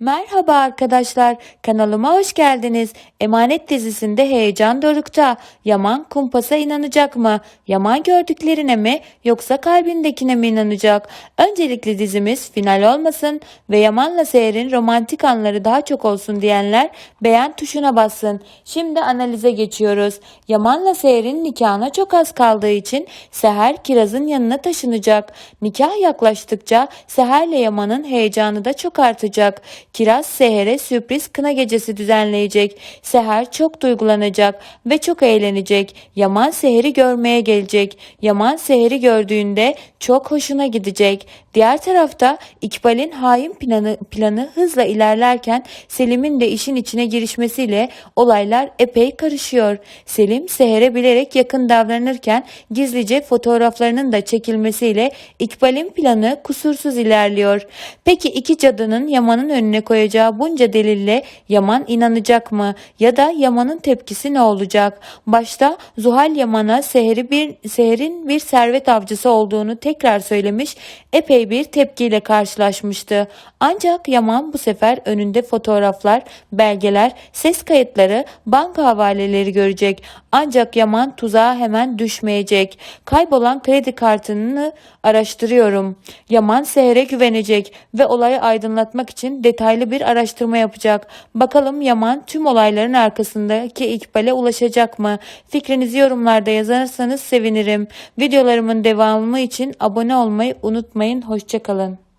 Merhaba arkadaşlar, kanalıma hoş geldiniz. Emanet dizisinde heyecan dorukta. Yaman kumpasa inanacak mı? Yaman gördüklerine mi yoksa kalbindekine mi inanacak? Öncelikle dizimiz final olmasın ve Yaman'la Seher'in romantik anları daha çok olsun diyenler beğen tuşuna bassın. Şimdi analize geçiyoruz. Yaman'la Seher'in nikahına çok az kaldığı için Seher Kiraz'ın yanına taşınacak. Nikah yaklaştıkça Seher'le Yaman'ın heyecanı da çok artacak. Kiraz Seher'e sürpriz kına gecesi düzenleyecek. Seher çok duygulanacak ve çok eğlenecek. Yaman Seher'i görmeye gelecek. Yaman Seher'i gördüğünde çok hoşuna gidecek. Diğer tarafta İkbal'in hain planı, planı hızla ilerlerken Selim'in de işin içine girişmesiyle olaylar epey karışıyor. Selim Seher'e bilerek yakın davranırken gizlice fotoğraflarının da çekilmesiyle İkbal'in planı kusursuz ilerliyor. Peki iki cadının Yaman'ın önüne koyacağı bunca delille Yaman inanacak mı? Ya da Yaman'ın tepkisi ne olacak? Başta Zuhal Yaman'a Seher'i bir, Seher'in bir servet avcısı olduğunu tekrar söylemiş, epey bir tepkiyle karşılaşmıştı. Ancak Yaman bu sefer önünde fotoğraflar, belgeler, ses kayıtları, banka havaleleri görecek. Ancak Yaman tuzağa hemen düşmeyecek. Kaybolan kredi kartını araştırıyorum. Yaman Seher'e güvenecek ve olayı aydınlatmak için detaylı bir araştırma yapacak. Bakalım Yaman tüm olayların arkasındaki ikbale ulaşacak mı? Fikrinizi yorumlarda yazarsanız sevinirim. Videolarımın devamı için abone olmayı unutmayın. Hoşçakalın.